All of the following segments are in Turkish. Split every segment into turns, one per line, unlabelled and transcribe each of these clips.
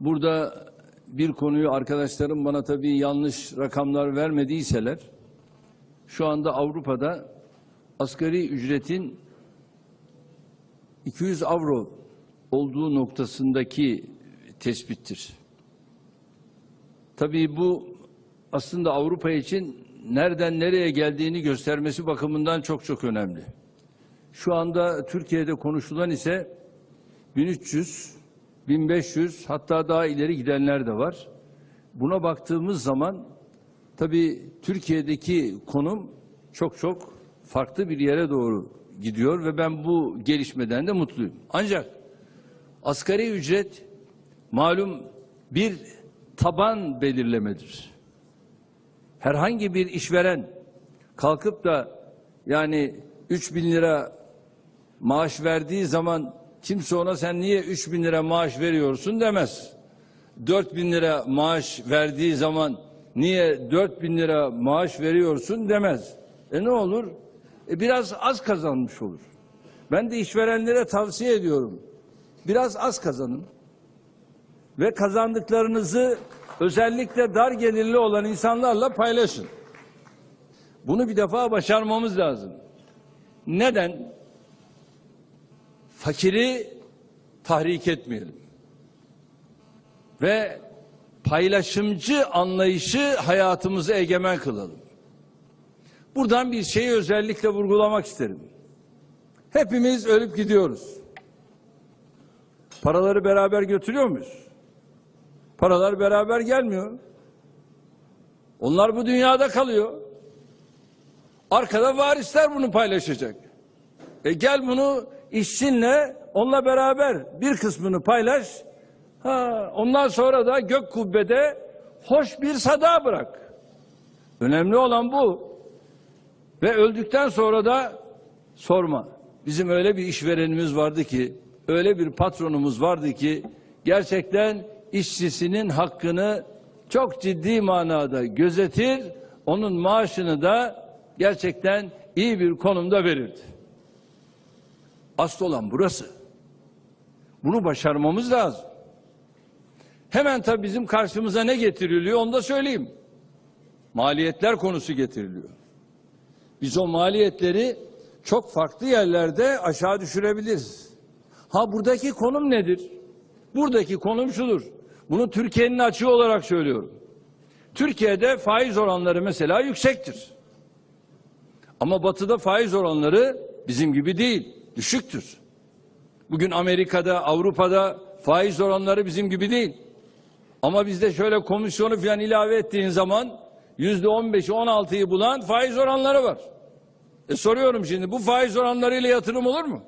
burada bir konuyu arkadaşlarım bana tabii yanlış rakamlar vermediyseler, şu anda Avrupa'da asgari ücretin 200 avro olduğu noktasındaki tespittir. Tabii bu aslında Avrupa için nereden nereye geldiğini göstermesi bakımından çok çok önemli. Şu anda Türkiye'de konuşulan ise 1300, 1500 hatta daha ileri gidenler de var. Buna baktığımız zaman tabii Türkiye'deki konum çok çok farklı bir yere doğru gidiyor ve ben bu gelişmeden de mutluyum. Ancak asgari ücret malum bir taban belirlemedir. Herhangi bir işveren kalkıp da yani 3 bin lira maaş verdiği zaman kimse ona sen niye 3 bin lira maaş veriyorsun demez. 4 bin lira maaş verdiği zaman niye 4 bin lira maaş veriyorsun demez. E ne olur? E biraz az kazanmış olur. Ben de işverenlere tavsiye ediyorum. Biraz az kazanın. Ve kazandıklarınızı özellikle dar gelirli olan insanlarla paylaşın. Bunu bir defa başarmamız lazım. Neden? Fakiri tahrik etmeyelim. Ve paylaşımcı anlayışı hayatımızı egemen kılalım. Buradan bir şeyi özellikle vurgulamak isterim. Hepimiz ölüp gidiyoruz. Paraları beraber götürüyor muyuz? Paralar beraber gelmiyor. Onlar bu dünyada kalıyor. Arkada varisler bunu paylaşacak. E gel bunu işçinle onunla beraber bir kısmını paylaş. Ha, ondan sonra da gök kubbede hoş bir sada bırak. Önemli olan bu. Ve öldükten sonra da sorma. Bizim öyle bir işverenimiz vardı ki, öyle bir patronumuz vardı ki gerçekten işçisinin hakkını çok ciddi manada gözetir, onun maaşını da gerçekten iyi bir konumda verirdi. Asıl olan burası. Bunu başarmamız lazım. Hemen tabii bizim karşımıza ne getiriliyor onu da söyleyeyim. Maliyetler konusu getiriliyor. Biz o maliyetleri çok farklı yerlerde aşağı düşürebiliriz. Ha buradaki konum nedir? Buradaki konum şudur. Bunu Türkiye'nin açığı olarak söylüyorum. Türkiye'de faiz oranları mesela yüksektir. Ama batıda faiz oranları bizim gibi değil, düşüktür. Bugün Amerika'da, Avrupa'da faiz oranları bizim gibi değil. Ama bizde şöyle komisyonu falan ilave ettiğin zaman yüzde on beşi, on altıyı bulan faiz oranları var. E soruyorum şimdi bu faiz oranlarıyla yatırım olur mu?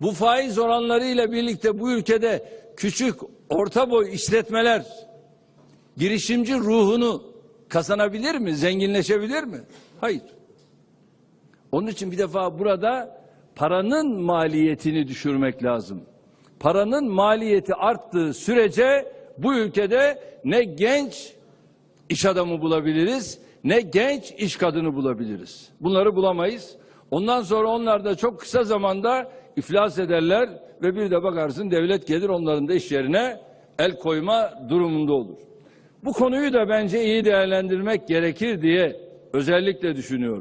Bu faiz oranlarıyla birlikte bu ülkede küçük, orta boy işletmeler girişimci ruhunu kazanabilir mi? Zenginleşebilir mi? Hayır. Onun için bir defa burada paranın maliyetini düşürmek lazım. Paranın maliyeti arttığı sürece bu ülkede ne genç iş adamı bulabiliriz ne genç iş kadını bulabiliriz. Bunları bulamayız. Ondan sonra onlar da çok kısa zamanda iflas ederler ve bir de bakarsın devlet gelir onların da iş yerine el koyma durumunda olur. Bu konuyu da bence iyi değerlendirmek gerekir diye özellikle düşünüyorum.